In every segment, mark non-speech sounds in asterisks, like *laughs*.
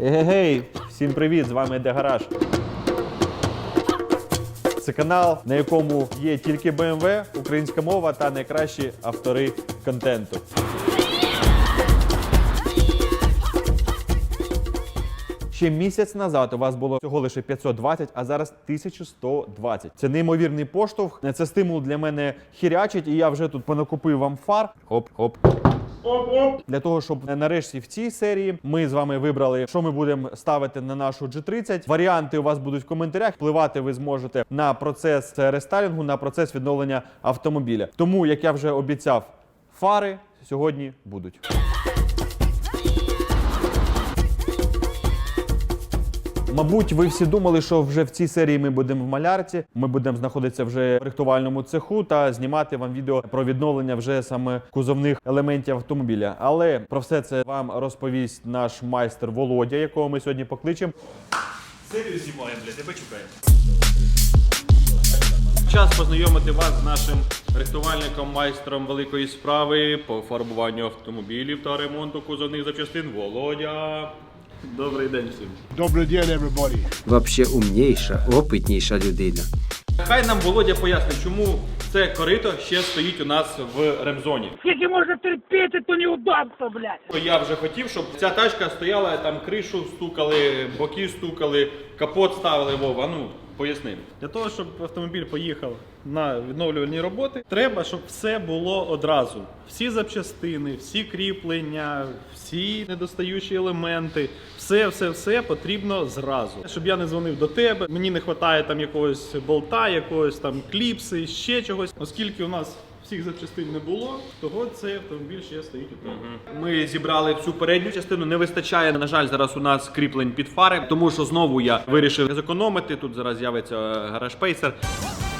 Егегей, всім привіт! З вами Де Гараж. Це канал, на якому є тільки BMW, українська мова та найкращі автори контенту. Ще місяць назад у вас було всього лише 520, а зараз 1120. Це неймовірний поштовх. Це стимул для мене хірячить, і я вже тут понакупив вам фар. Хоп, хоп. Для того, щоб нарешті в цій серії ми з вами вибрали, що ми будемо ставити на нашу G30. Варіанти у вас будуть в коментарях. Впливати ви зможете на процес рестайлінгу, на процес відновлення автомобіля. Тому, як я вже обіцяв, фари сьогодні будуть. Мабуть, ви всі думали, що вже в цій серії ми будемо в малярці. Ми будемо знаходитися вже в рихтувальному цеху та знімати вам відео про відновлення вже саме кузовних елементів автомобіля. Але про все це вам розповість наш майстер Володя, якого ми сьогодні покличемо. Серію знімаємо, блядь, тебе чекаємо. Час познайомити вас з нашим рихтувальником, майстром великої справи по фарбуванню автомобілів та ремонту кузовних запчастин Володя. Добрий день всім. Добрий день, everybody. Вообще умніша, опитніша людина. Хай нам Володя пояснить, чому це корито ще стоїть у нас в ремзоні. Скільки можна терпіти, то неудобство, блядь. Я вже хотів, щоб ця тачка стояла, там кришу стукали, боки стукали, капот ставили. Вова, ну поясни. Для того, щоб автомобіль поїхав на відновлювальні роботи, треба, щоб все було одразу. Всі запчастини, всі кріплення, всі недостаючі елементи, все, все, все потрібно зразу. Щоб я не дзвонив до тебе, мені не вистачає там якогось болта, якогось там кліпси, ще чогось. Оскільки у нас всіх запчастин не було, того цей автомобіль ще стоїть у тебе. Ми зібрали всю передню частину. Не вистачає, на жаль, зараз у нас кріплень під фари, тому що знову я вирішив зекономити. Тут зараз з'явиться е, гараж пейсер.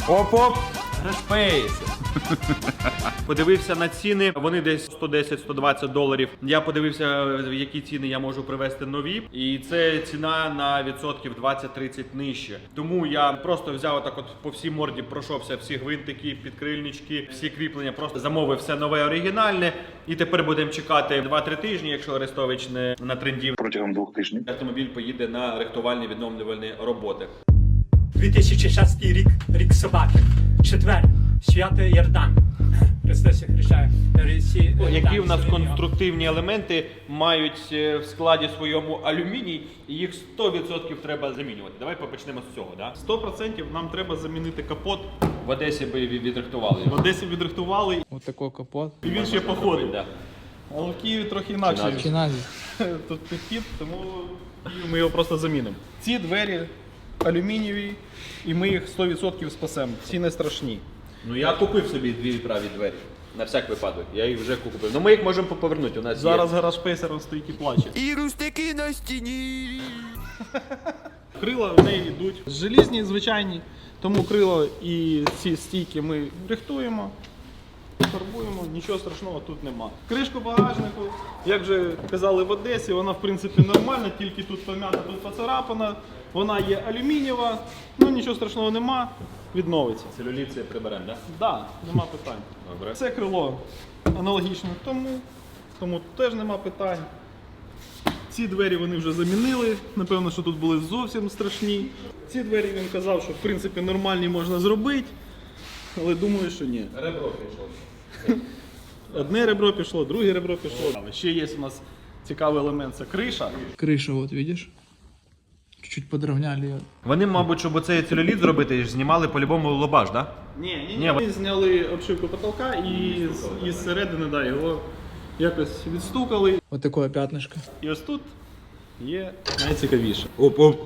Оп-оп! Гараж пейсер. Подивився на ціни. Вони десь 110-120 доларів. Я подивився, які ціни я можу привезти нові, і це ціна на відсотків 20-30 нижче. Тому я просто взяв отак, от по всій морді пройшовся всі гвинтики, підкрильнички, всі кріплення. Просто замовив все нове оригінальне. І тепер будемо чекати 2-3 тижні, якщо Арестович не на тренді. протягом двох тижнів. Автомобіль поїде на рихтувальні відновлювальні роботи. 2006 рік, рік собаки. Четвер, святий Ярдан. Христос хрещає. Які в нас конструктивні елементи мають е, в складі своєму алюміній, і їх 100% треба замінювати. Давай почнемо з цього. Да? 100% нам треба замінити капот. В Одесі би відрихтували В. Одесі відрихтували, Ось такий капот. і він ще походить. Да. Але в Києві трохи інакше. Чи? *laughs* Тут підхід, тому ми його просто замінимо. Ці двері алюмінієві, і ми їх 100% спасемо. Ці не страшні. Ну я купив собі дві праві двері. На всяк випадок. Я їх вже купив. Ну ми їх можемо повернути. У нас Зараз є. гараж пейсер стоїть і плаче. І рустики на стіні. *laughs* Крила в неї йдуть желізні, звичайні, тому крила і ці стійки ми рихтуємо, фарбуємо, нічого страшного тут нема. Кришку багажнику, як вже казали в Одесі, вона в принципі нормальна, тільки тут пом'ята, тут поцарапана. Вона є алюмінієва, ну нічого страшного нема, відновиться. Целюліт це приберемо, так? Да, нема питань. Добре. Це крило аналогічно тому, тому теж нема питань. Ці двері вони вже замінили. Напевно, що тут були зовсім страшні. Ці двері він казав, що в принципі нормальні можна зробити, але думаю, що ні. Ребро прийшло. Одне ребро пішло, друге ребро пішло. Ще є у нас цікавий елемент це криша. Крыша, вот видишь? Чуть-чуть подровняли. Вони, мабуть, щоб оцей целюліт зробити, знімали по-любому лобаш, так? Ні, ні, Ні, ні. Ми зняли обшивку потолка і з, із середини да, його якось відстукали. Вот такое пятнышко. І ось тут є найцікавіше. Оп-оп.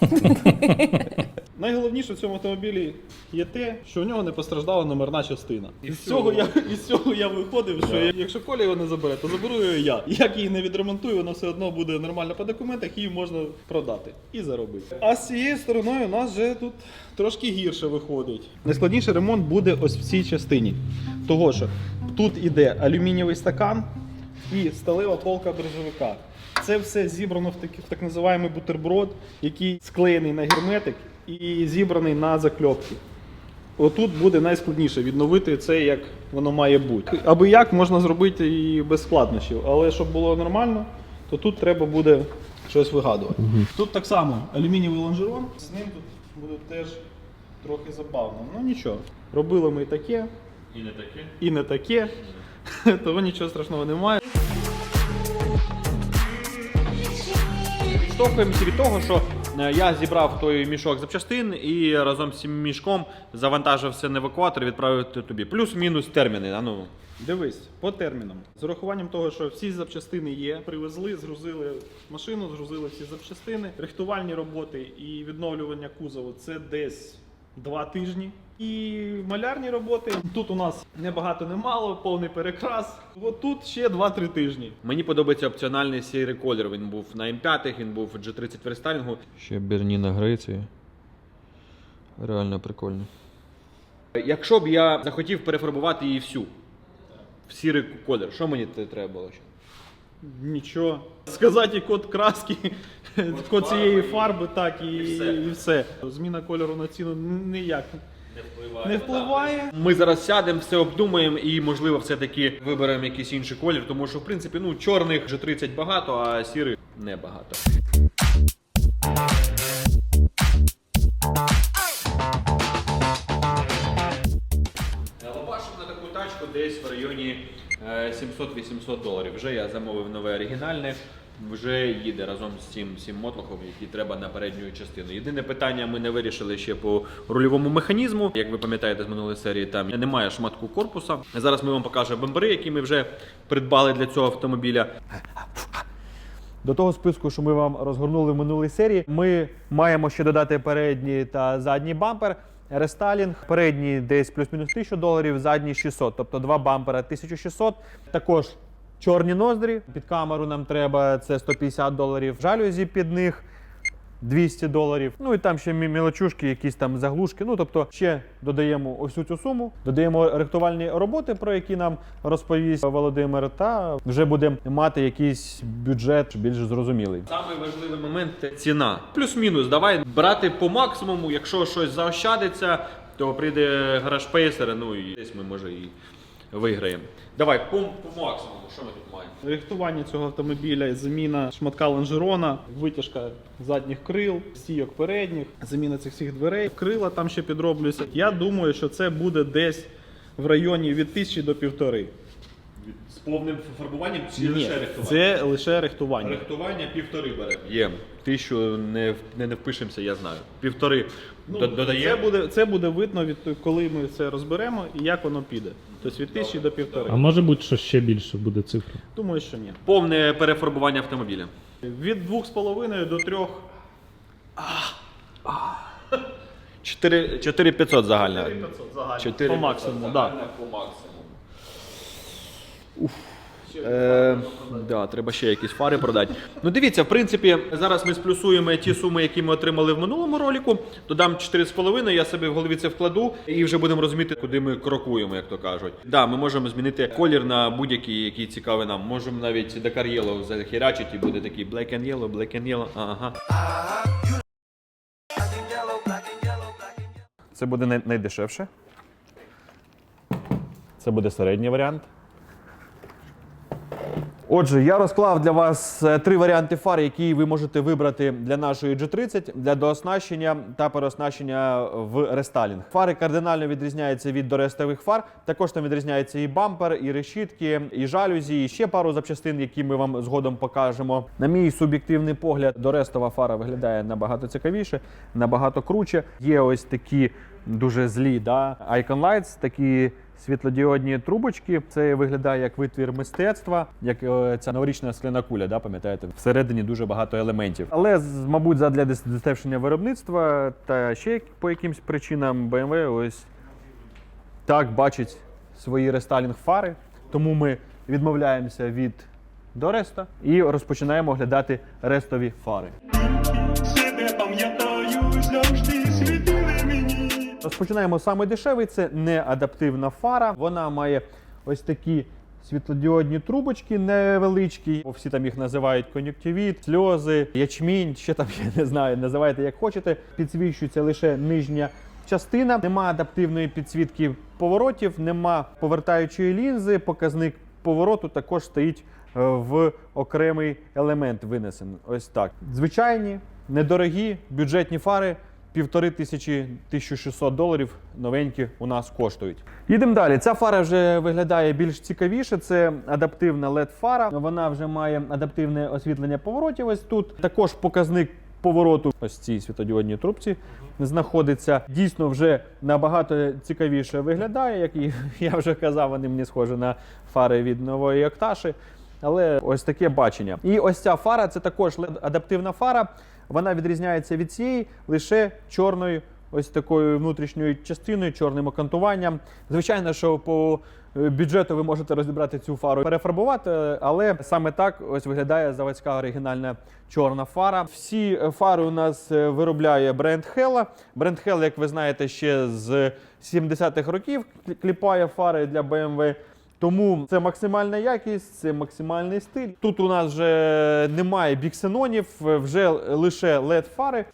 *laughs* Найголовніше в цьому автомобілі є те, що в нього не постраждала номерна частина. І з цього я із цього я виходив, що я- якщо Коля його не забере, то заберу його я. Як її не відремонтую, вона все одно буде нормально по документах, її можна продати і заробити. А з цією стороною у нас вже тут трошки гірше виходить. Найскладніший ремонт буде ось в цій частині. Того що тут іде алюмінієвий стакан і сталева полка брижовика. Це все зібрано в такий в так називаємий бутерброд, який склеєний на герметик і зібраний на закльопки. Отут буде найскладніше відновити це, як воно має бути. Аби як можна зробити і без складнощів, але щоб було нормально, то тут треба буде щось вигадувати. Тут так само алюмінієвий лонжерон, з ним тут буде теж трохи забавно. Ну нічого. Робили ми і таке, І не таке. і не таке, *laughs* того нічого страшного немає. Відштовхуємося від того, що я зібрав той мішок запчастин і разом з цим мішком завантажив все на евакуатор і відправив тобі. Плюс-мінус терміни. А ну, Дивись, по термінам. З урахуванням того, що всі запчастини є, привезли, згрузили машину, згрузили всі запчастини, рихтувальні роботи і відновлювання кузову це десь два тижні. І малярні роботи тут у нас не багато, не повний перекрас. От тут ще 2-3 тижні. Мені подобається опціональний сірий колір. Він був на М5, він був в G30 в рестайлінгу. Ще Берніна Греції. Реально прикольно. Якщо б я захотів перефарбувати її всю в сірий колір, що мені треба було? ще? Нічого. Сказати код краски, код цієї фарби, так і, все. і все. Зміна кольору на ціну ніяк не впливає. Ми зараз сядемо, все обдумаємо і, можливо, все-таки виберемо якийсь інший колір, тому що, в принципі, ну, чорних вже 30 багато, а сірих небагато. Лобашив на таку тачку десь в районі е, 700-800 доларів. Вже я замовив нове оригінальне. Вже їде разом з цим, цим мотлохом, який треба на передню частину. Єдине питання ми не вирішили ще по рульовому механізму. Як ви пам'ятаєте з минулої серії, там немає шматку корпуса. Зараз ми вам покажемо бампери, які ми вже придбали для цього автомобіля. До того списку, що ми вам розгорнули в минулій серії, ми маємо ще додати передній та задній бампер. Рестайлінг, передній десь плюс-мінус 1000 доларів, задній 600, тобто два бампера 1600. Також чорні ноздрі. Під камеру нам треба це 150 доларів. Жалюзі під них 200 доларів. Ну і там ще мі- мілочушки, якісь там заглушки. Ну тобто ще додаємо ось цю суму, додаємо рихтувальні роботи, про які нам розповість Володимир, та вже будемо мати якийсь бюджет більш зрозумілий. Самий важливий момент це ціна. Плюс-мінус, давай брати по максимуму. Якщо щось заощадиться, то прийде гараж пейсер, ну і десь ми може і виграємо. Давай по, по максимуму, що ми тут маємо? Рихтування цього автомобіля, заміна шматка лонжерона, витяжка задніх крил, стійок передніх, заміна цих всіх дверей, крила там ще підроблюються. Я думаю, що це буде десь в районі від тисячі до півтори. З повним фарбуванням чи Ні, лише рихтування? це лише рихтування. Рихтування півтори бере. Є. Тисячу не, в- не, не впишемося, я знаю. Півтори Ну, додає. Це буде, це буде видно від того, коли ми це розберемо і як воно піде. Тобто від тисячі до півтори. А може бути, що ще більше буде цифра? Думаю, що ні. Повне перефарбування автомобіля. Від 2,5 до 3 4 4500 загальна. 4500 загально. 4 По максимуму, так. По максимуму. Е, да, треба ще якісь фари продати. Ну дивіться, в принципі, зараз ми сплюсуємо ті суми, які ми отримали в минулому ролику. Додам 4,5, я собі в голові це вкладу і вже будемо розуміти, куди ми крокуємо, як то кажуть. Да, ми можемо змінити колір на будь-який, який цікавий нам. Можемо навіть Dakar Yellow захерачити і буде такий Black and Yellow, Black and Yellow. Ага. Це буде найдешевше. Це буде середній варіант. Отже, я розклав для вас е, три варіанти фар, які ви можете вибрати для нашої G30 для дооснащення та переоснащення в рестайлінг. Фари кардинально відрізняються від дорестових фар. Також там відрізняється і бампер, і решітки, і жалюзі, і ще пару запчастин, які ми вам згодом покажемо. На мій суб'єктивний погляд, дорестова фара виглядає набагато цікавіше, набагато круче. Є ось такі дуже злі, да? Icon Lights, такі світлодіодні трубочки. Це виглядає як витвір мистецтва, як е, ця новорічна скляна куля, да, пам'ятаєте? Всередині дуже багато елементів. Але, мабуть, задля дешевшення виробництва та ще по якимсь причинам BMW ось так бачить свої рестайлінг фари. Тому ми відмовляємося від Дореста і розпочинаємо оглядати рестові фари. Розпочинаємо саме дешевий. Це не адаптивна фара. Вона має ось такі світлодіодні трубочки невеличкі. Всі там їх називають кон'юктивіт, сльози, ячмінь. Ще там *laughs* я не знаю, називайте як хочете. Підсвічується лише нижня частина. Нема адаптивної підсвітки поворотів, нема повертаючої лінзи. Показник повороту також стоїть в окремий елемент винесений. Ось так. Звичайні, недорогі бюджетні фари. Півтори тисячі 1600 доларів новенькі у нас коштують. Їдемо далі. Ця фара вже виглядає більш цікавіше. Це адаптивна led фара. Вона вже має адаптивне освітлення поворотів. Ось тут також показник повороту ось цій світодіодній трубці знаходиться. Дійсно, вже набагато цікавіше виглядає. Як і *laughs* я вже казав, вони мені схожі на фари від нової Окташі. Але ось таке бачення. І ось ця фара це також адаптивна фара. Вона відрізняється від цієї лише чорною, ось такою внутрішньою частиною, чорним окантуванням. Звичайно, що по е, бюджету ви можете розібрати цю фару, перефарбувати, але саме так ось виглядає заводська оригінальна чорна фара. Всі фари у нас е, виробляє бренд Hella. Бренд Hella, як ви знаєте, ще з 70-х років кліпає фари для BMW. Тому це максимальна якість, це максимальний стиль. Тут у нас вже немає біксенонів, вже лише led фари.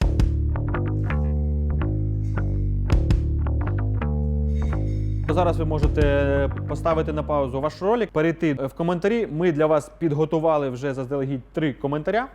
Зараз ви можете поставити на паузу ваш ролик, перейти в коментарі. Ми для вас підготували вже заздалегідь три коментаря.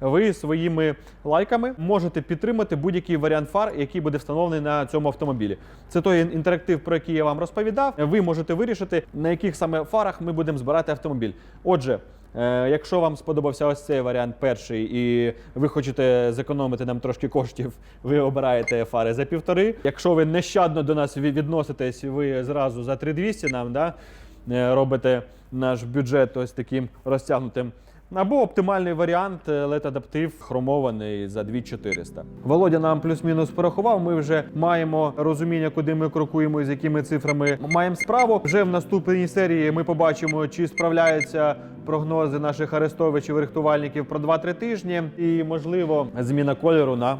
Ви своїми лайками можете підтримати будь-який варіант фар, який буде встановлений на цьому автомобілі. Це той інтерактив, про який я вам розповідав. Ви можете вирішити, на яких саме фарах ми будемо збирати автомобіль. Отже. Е, Якщо вам сподобався ось цей варіант перший, і ви хочете зекономити нам трошки коштів, ви обираєте фари за півтори. Якщо ви нещадно до нас відноситесь, ви зразу за 3200 нам да, е, робите наш бюджет ось таким розтягнутим. Або оптимальний варіант LED адаптив хромований за 2400. Володя нам плюс-мінус порахував. Ми вже маємо розуміння, куди ми крокуємо і з якими цифрами маємо справу. Вже в наступній серії ми побачимо, чи справляються прогнози наших арестовичів і рихтувальників про 2-3 тижні, і можливо зміна кольору на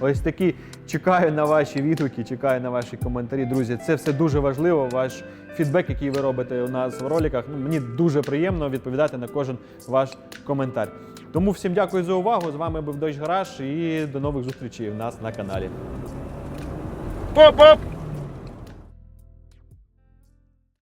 Ось такі чекаю на ваші відгуки, чекаю на ваші коментарі. Друзі, це все дуже важливо. Ваш фідбек, який ви робите у нас в роликах. Ну, мені дуже приємно відповідати на кожен ваш коментар. Тому всім дякую за увагу. З вами був Дощ Гараж і до нових зустрічей у нас на каналі. Поп-поп!